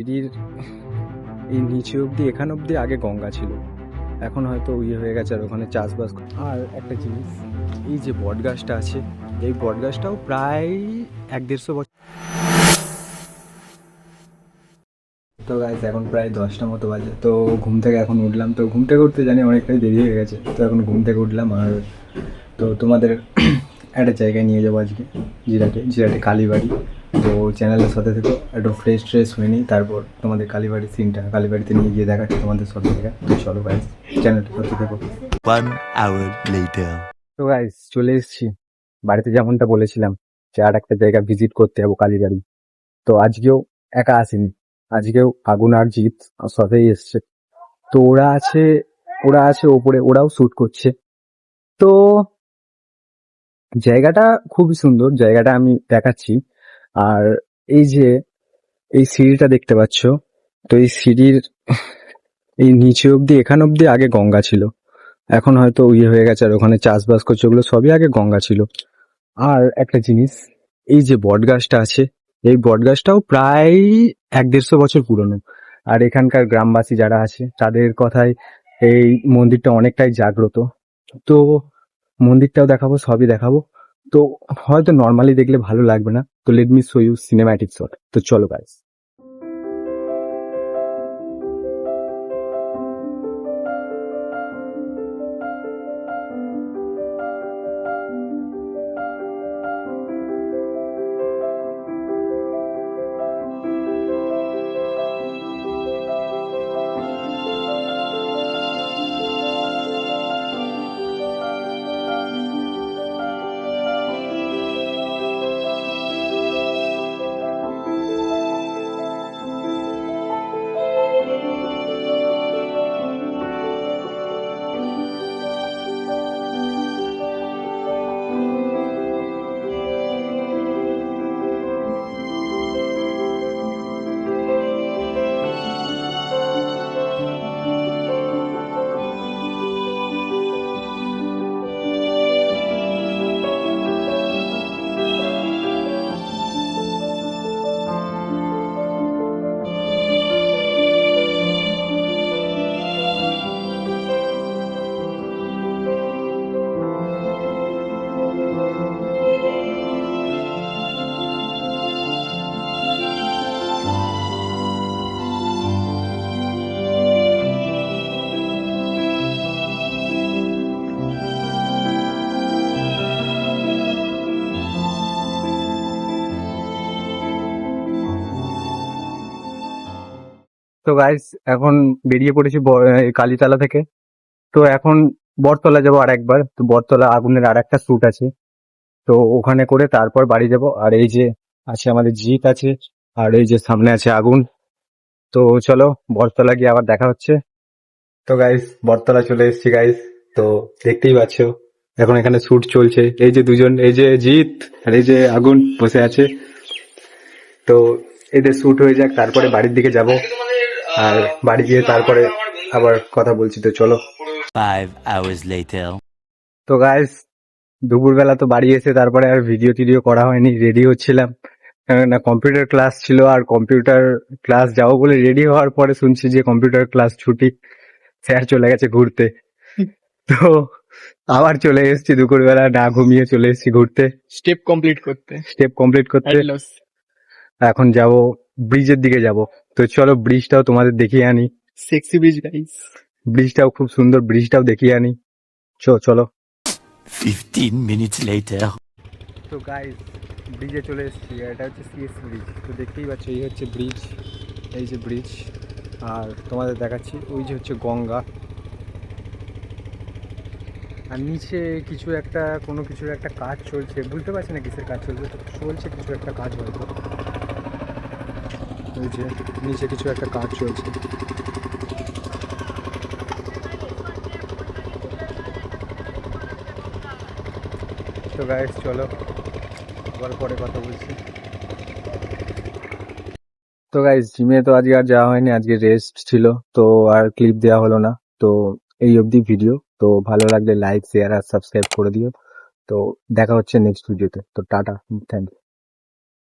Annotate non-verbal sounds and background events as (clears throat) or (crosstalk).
সিঁড়ির এই নিচে অবধি, এখান অবধি আগে গঙ্গা ছিল। এখন হয়তো ইয়ে হয়ে গেছে আর ওখানে চাষবাস আর একটা জিনিস, এই যে বট গাছটা আছে, এই বট গাছটাও প্রায় এক দেড়শো বছর তো গাইজ এখন প্রায় দশটা মতো বাজে। তো ঘুম থেকে এখন উঠলাম। তো ঘুম থেকে উঠতে জানি অনেকটাই দেরি হয়ে গেছে। তো এখন ঘুম থেকে উঠলাম আর তো তোমাদের (clears throat) একটা জায়গায় নিয়ে যাব আজকে, জিরাটে জিরাটে কালীবাড়ি। তো চ্যানেলের সাথে থেকো একটু ফ্রেশ ট্রেশ হয়ে নিই। তারপর তোমাদের কালীবাড়ির সিনটা কালীবাড়িতে নিয়ে গিয়ে দেখাচ্ছি তোমাদের থেকে তো চলো গাইজ চ্যানেলটার সাথে থেকো. তো গাইজ চলে এসেছি। বাড়িতে যেমনটা বলেছিলাম যে আর একটা জায়গা ভিজিট করতে যাব কালীবাড়ি। তো আজকেও একা আসেনি। আজকেও আগুন আর জিৎ সাথেই এসছে। তো ওরা আছে ওরা আছে ওপরে ওরাও শ্যুট করছে। তো জায়গাটা খুবই সুন্দর জায়গাটা আমি দেখাচ্ছি। আর এই যে এই সিঁড়িটা দেখতে পাচ্ছ, তো এই সিঁড়ির এই নিচে অবধি, এখান অবধি আগে গঙ্গা ছিল। এখন হয়তো ইয়ে হয়ে গেছে আর ওখানে চাষবাস করছে ওগুলো সবই আগে গঙ্গা ছিল। আর একটা জিনিস, এই যে বট গাছটা আছে, এই বট গাছটাও প্রায় এক দেড়শো বছর পুরনো। আর এখানকার গ্রামবাসী যারা আছে, তাদের কথায় এই মন্দিরটা অনেকটাই জাগ্রত। তো মন্দিরটাও দেখাবো, সবই দেখাবো। তো হয়তো নর্মালি দেখলে ভালো লাগবে না। তো let me show you cinematic shot তো চলো গাইস তো গাইস এখন বেরিয়ে পড়েছি কালীতলা থেকে। তো এখন বটতলা যাব আর একবার তো বটতলা আগুনের আর একটা শ্যুট আছে। তো ওখানে করে তারপর বাড়ি যাব। আর এই যে আছে আমাদের জিত আছে, আর এই যে সামনে আছে আগুন। তো চলো বটতলা গিয়ে আবার দেখা হচ্ছে। তো গাইস বটতলা চলে এসেছি গাইস তো দেখতেই পাচ্ছ, এখন এখানে শ্যুট চলছে। এই যে দুজন, এই যে জিত আর এই যে আগুন বসে আছে। তো এদের শ্যুট হয়ে যাক, তারপরে বাড়ির দিকে যাব। আর বাড়ি গিয়ে তারপরে আবার কথা বলছি তো চলো। Five hours later. তো গাইস দুপুরবেলা তো বাড়ি এসে তারপরে আর ভিডিও টিডিও করা হয়নি রেডি হচ্ছিলাম না কম্পিউটার ক্লাস ছিল আর কম্পিউটার ক্লাস যাব বলে রেডি হওয়ার পরে শুনছি যে কম্পিউটার ক্লাস ছুটি। স্যার চলে গেছে ঘুরতে। তো আবার চলে এসেছি দুপুরবেলা না ঘুমিয়ে চলে এসেছি ঘুরতে। স্টেপ কমপ্লিট করতে। স্টেপ কমপ্লিট করতে। এখন যাব ব্রিজের দিকে যাব। তো চলো ব্রিজটাও তোমাদের দেখিয়ে আনি। সেক্সি ব্রিজ গাইস ব্রিজটাও খুব সুন্দর ব্রিজটাও দেখিয়ে আনি। চো চলো। Fifteen minutes later. তো গাইস ব্রিজে চলে এসেছি এটা হচ্ছে সিএস ব্রিজ তো দেখতেই পাচ্ছ এই হচ্ছে ব্রিজ এই যে ব্রিজ আর তোমাদের দেখাচ্ছি ওই যে হচ্ছে গঙ্গা। আর নিচে কিছু একটা কোনো কিছুর একটা কাজ চলছে। বুঝতে পারছি না কিসের কাজ চলছে তো চলছে কিছু একটা কাজ হয়তো। ওই যে নিচে কিছু একটা কাজ চলছে। তো গাইস চলো, আবার পরে কথা বলছি। তো গাইস জিমে তো আজকে আর যাওয়া হয়নি, আজকে রেস্ট ছিল, তো আর ক্লিপ দেওয়া হলো না। তো এই অবধি ভিডিও তো ভালো লাগলে লাইক শেয়ার আর সাবস্ক্রাইব করে দিও। তো দেখা হচ্ছে নেক্সট ভিডিওতে তো। Tata thank you